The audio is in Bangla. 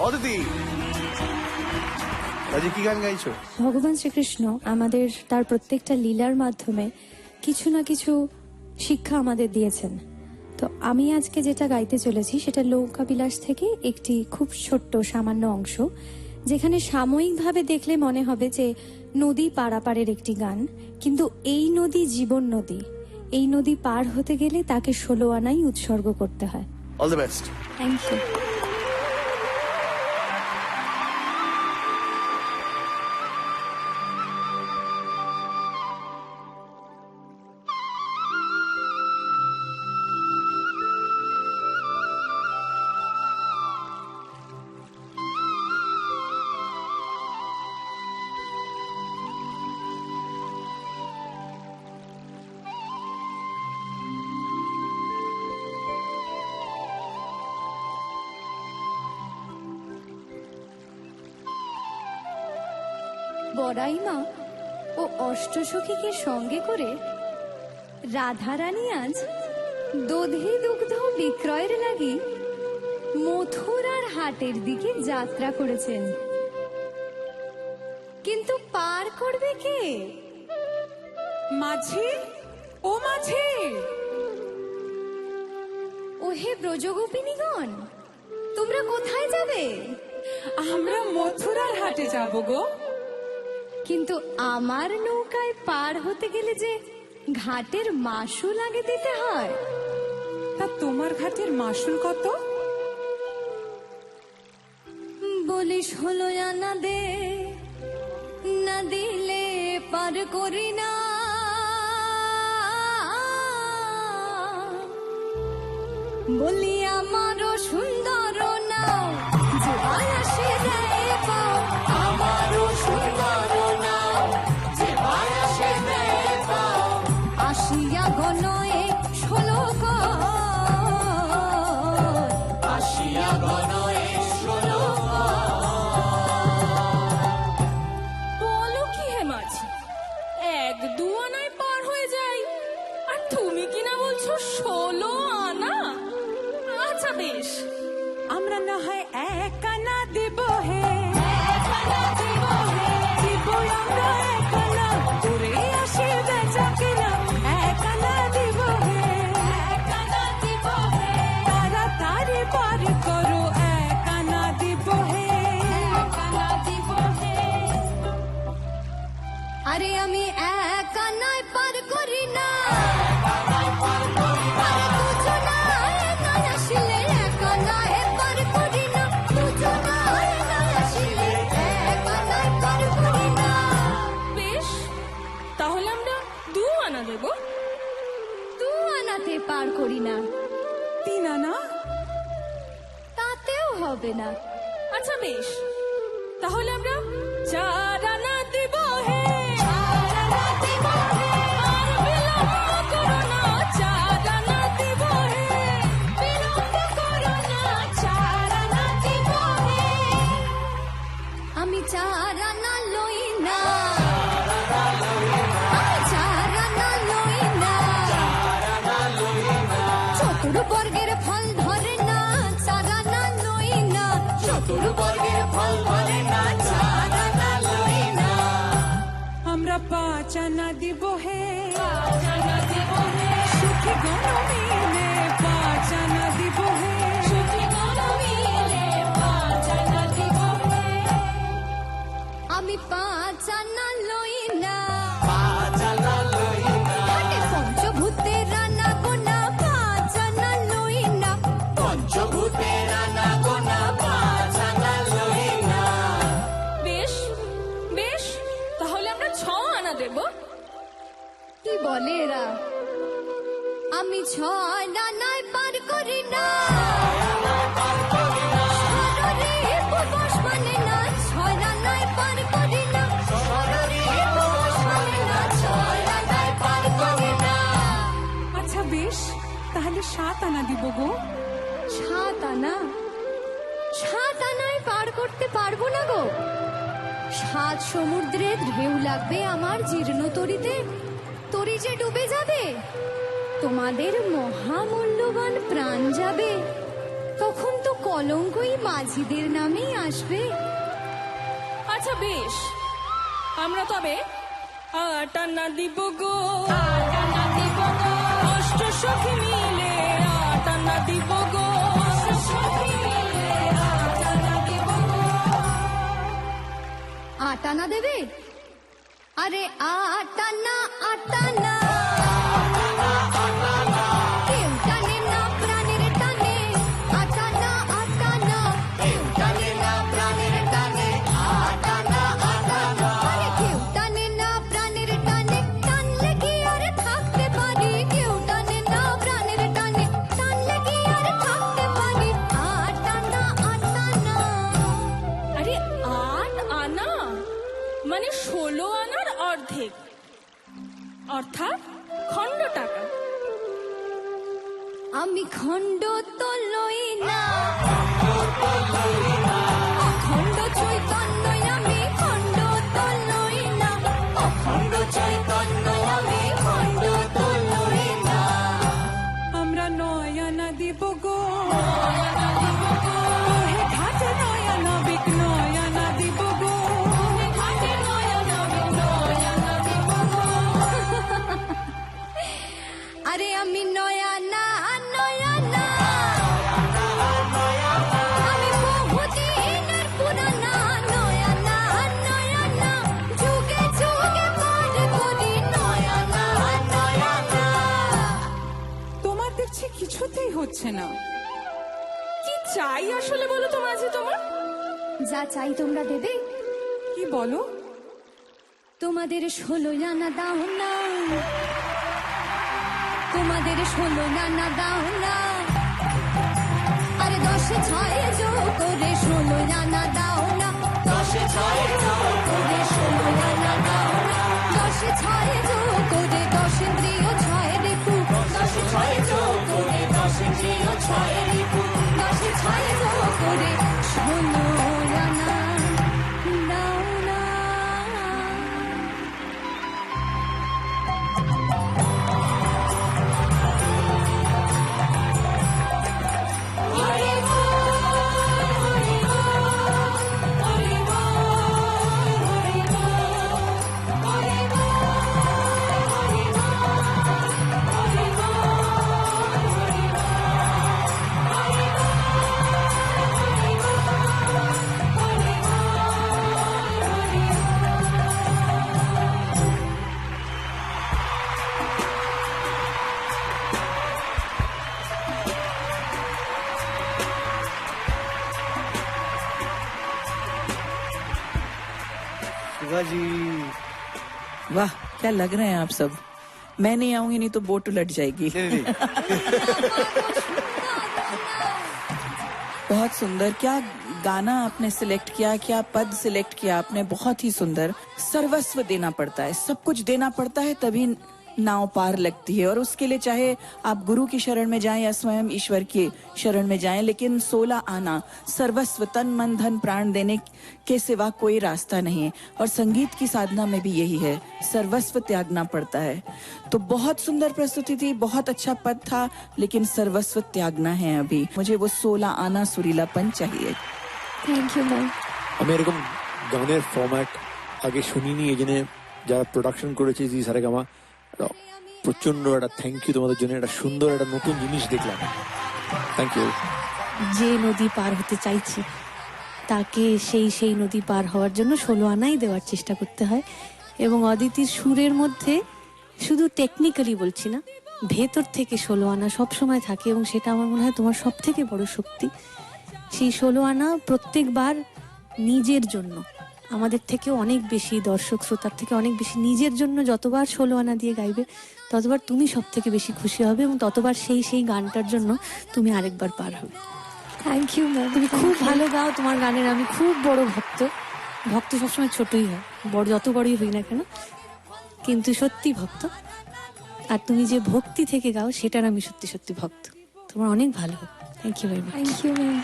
অদিতি আজকে কি গান গাইছো? ভগবান শ্রীকৃষ্ণ আমাদের তার প্রত্যেকটা লীলার মাধ্যমে কিছু না কিছু শিক্ষা আমাদের দিয়েছেন। তো আমি আজকে যেটা গাইতে চলেছি সেটা নৌকাবিলাস থেকে একটি খুব ছোট্ট সামান্য অংশ যেখানে সাময়িকভাবে দেখলে মনে হবে যে নদী পারাপারের একটি গান কিন্তু এই নদী জীবন নদী। এই নদী পার হতে গেলে তাকে ষোলো আনাই উৎসর্গ করতে হয়। All the best thank you Badaima ও অষ্টসখীকে সঙ্গে করে রাধারানী আজ দধি দুগ্ধ বিক্রয়ের লাগি মথুরার হাটের দিকে যাত্রা করেছেন। কিন্তু পার করবে কে? মাঝি? ও মাঝি! ওহে ব্রজগোপিনীগণ, তোমরা কোথায় যাবে? আমরা মথুরার হাটে যাব গো। কিন্তু আমার নৌকায় পার হতে গেলে যে ঘাটের মাসুল আগে দিতে হয়। তা তোমার ঘাটের মাসুল কত? বলিস হলো না দে না দিলে পার করি না। বলি আমারও সুন্দর নাও আসিয়া গনয়ে ষোলো আসিয়া গনয়ে ষোলো হে মাঝি, এক দু পার হয়ে যাই। আর তুমি কি না বলছো ষোলো আনা? আচ্ছা বেশ। পার করি না। তিন আনা তাতেও হবে না। আচ্ছা বেশ। তাহলে আমরা চার আনা চতুর্বর্গের ফল ধরে না চার আনা লই না। চতুর্বর্গের ফল ধরে না চার আনা লই না। আমরা পাঁচ আনা দিব হে। সুখী গণ বলে আমি ছয় ডানায় পার করি না। সররে উপবাস না, ছয় ডানায় পার করি না। সররে উপবাস না, ছয় ডানায় পার করি না। আচ্ছা বেশ তাহলে সাত আনা দিব গো। সাত আনা? সাত আনায় পার করতে পারব না গো। সাত সমুদ্রের ঢেউ লাগবে আমার জীর্ণ তরিতে তরি যে ডুবে যাবে তোমাদের মহামূল্যবান প্রাণ যাবে। তখন তো কলঙ্কই মাঝিদের নামেই আসবে। আচ্ছা বেশ। আমরা তবে আটানা দিব গো। অষ্ট সখী মিলে আটানা দিব গো। আটানা দেবে? আরে আটানা আটানা মানে ষোলো আনার অর্ধেক। অর্থাৎ খণ্ড টাকা। আমি খণ্ড তো লই না। আমি নয়া না নয়া না। আমি বহুদিনের পুরানা নয়া না নয়া না। যুগে যুগে পাঠ করি নয়া না নয়া না। তোমার দেখছি কিছুতেই হচ্ছে না। কি চাই আসলে বলো তো মাঝি তোমার? যা চাই তোমরা দেবে। কি বলো? তোমাদের ষোলো জানা দাও না। তোমাদের ষোলো জানা দাও না আরে দশে ছয় যোগ করে ষোলো জানা দাও না দশে ছয় যোগ করে ষোলো জানা দাও না দশে ছয় যোগ করে দশ ইন্দ্রিয় ছয় ঋতু দশে ছয় যোগ করে দশ ইন্দ্রিয় ছয় ঋতু দশে ছয় যোগ করে शिवाजी वाह क्या लग रहे हैं आप सब? मैं नहीं आऊँगी नहीं तो बोट उलट जाएगी। नहीं नहीं। बहुत सुंदर। क्या गाना आपने सिलेक्ट किया? क्या पद सिलेक्ट किया आपने? बहुत ही सुंदर। सर्वस्व देना पड़ता है। सब कुछ देना पड़ता है तभी नाव पार लगती है और उसके लिए चाहे आप गुरु की शरण में जाएं या स्वयं ईश्वर की शरण में जाएं लेकिन सोलह आना सर्वस्व तन मन धन प्राण देने के सिवा कोई रास्ता नहीं है और संगीत की साधना में भी यही है सर्वस्व त्यागना पड़ता है तो बहुत सुंदर प्रस्तुति थी बहुत अच्छा पद था लेकिन सर्वस्व त्यागना है अभी मुझे वो सोलह आना सुरीलापन चाहिए থ্যাংক ইউ ম্যাম আমি এরকম গানের ফরম্যাট আগে শুনিনি এই জন্য যারা প্রোডাকশন করেছে জি সারেগামা একটা প্রচণ্ড একটা থ্যাংক ইউ তোমাদের জন্য, একটা সুন্দর একটা নতুন জিনিস দেখলাম। থ্যাংক ইউ যে নদী পার হতে চাইছি, তাকে সেই সেই নদী পার হওয়ার জন্য ষোলো আনাই দেওয়ার চেষ্টা করতে হয়। এবং অদিতির সুরের মধ্যে শুধু টেকনিক্যালি বলছি না, ভেতর থেকে ষোলো আনা সব সময় থাকে এবং সেটা আমার মনে হয় তোমার সব থেকে বড় শক্তি। সেই ষোলো আনা প্রত্যেকবার নিজের জন্য। আমাদের থেকে অনেক বেশি দর্শক শ্রোতার থেকে অনেক বেশি নিজের জন্য যতবার ষোলো আনা দিয়ে গাইবে ততবার তুমি সব থেকে বেশি খুশি হবে এবং ততবার সেই সেই গানটার জন্য তুমি আরেকবার পার হবে। থ্যাংক ইউ ম্যাম তুমি খুব ভালো গাও তোমার গানের আমি খুব বড় ভক্ত। ভক্ত সবসময় ছোটই হয় বড় যত বড়ই হই না কেন কিন্তু সত্যি ভক্ত। আর তুমি যে ভক্তি থেকে গাও সেটার আমি সত্যি সত্যি ভক্ত। তোমার অনেক ভালো thank you very much thank you ma'am